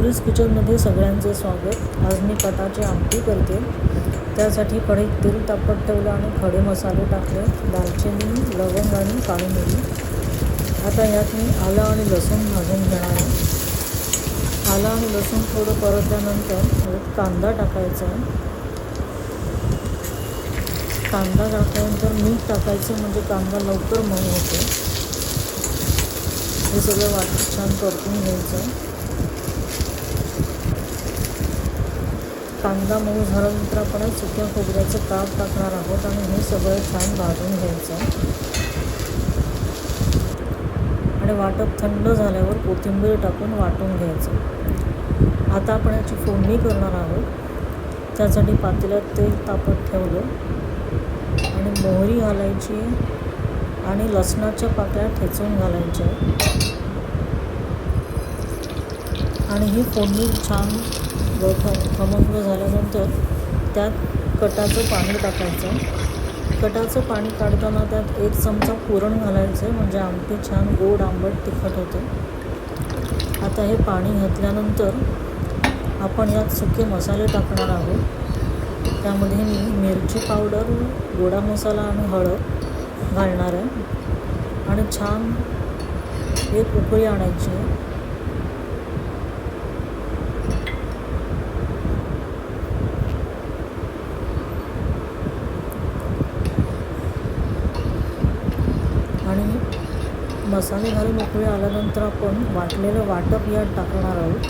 गौरीज किचनमध्ये सगळ्यांचे स्वागत. आज मी कटाची आमटी करते. त्यासाठी कढईत तेल तापत ठेवलं आणि खडे मसाले टाकले. दालचिनी लवंग आणि काळी मिरी. आता यात मी आलं आणि लसूण भाजून घेणार आहे. आलं आणि लसूण थोडं परतल्यानंतर कांदा टाकायचा आहे. कांदा टाकल्यानंतर मीठ टाकायचं म्हणजे कांदा लवकर मऊ होतो. हे सगळं वाटत छान परतून घ्यायचं कांदा मऊ झाल्यानंतर आपण सुक्या खोबऱ्याचं काप टाकणार आहोत आणि हे सगळं छान भाजून घ्यायचं. आणि वाटप थंड झाल्यावर कोथिंबीर टाकून वाटून घ्यायचं. आता आपण याची फोडणी करणार आहोत. त्यासाठी पातेल्यात तेल तापत ठेवलं. आणि मोहरी घालायची आणि लसणाच्या पाकळ्या ठेचून घालायच्या. आणि ही फोडणी छान ख खमंग झाल्यानंतर त्यात कटाचं पाणी टाकायचं. कटाचं पाणी काढताना त्यात एक चमचा पुरण घालायचं म्हणजे आमटी छान गोड आंबट तिखट होते. आता हे पाणी घातल्यानंतर आपण यात सुके मसाले टाकणार आहोत. त्यामध्ये मी मिरची पावडर गोडा मसाला आणि हळद घालणार आहे. आणि छान एक उकळी आणायची आहे आणि मसाले घालून उकळी आल्यानंतर आपण वाटलेलं वाटप यात टाकणार आहोत.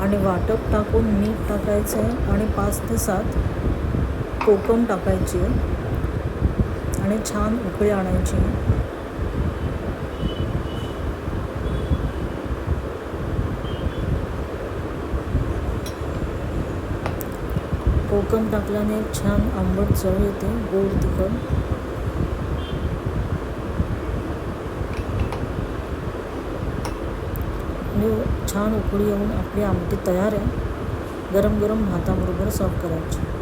आणि वाटप टाकून मीठ टाकायचं आहे आणि पाच ते सात कोकम टाकायची आणि छान उकळी आणायची. कोकम टाकल्याने छान आंबट चव येते गोड तिखट. छान उकळी येऊन आपली आमटी तयार आहे. गरम गरम भाताबरोबर सर्व करायची.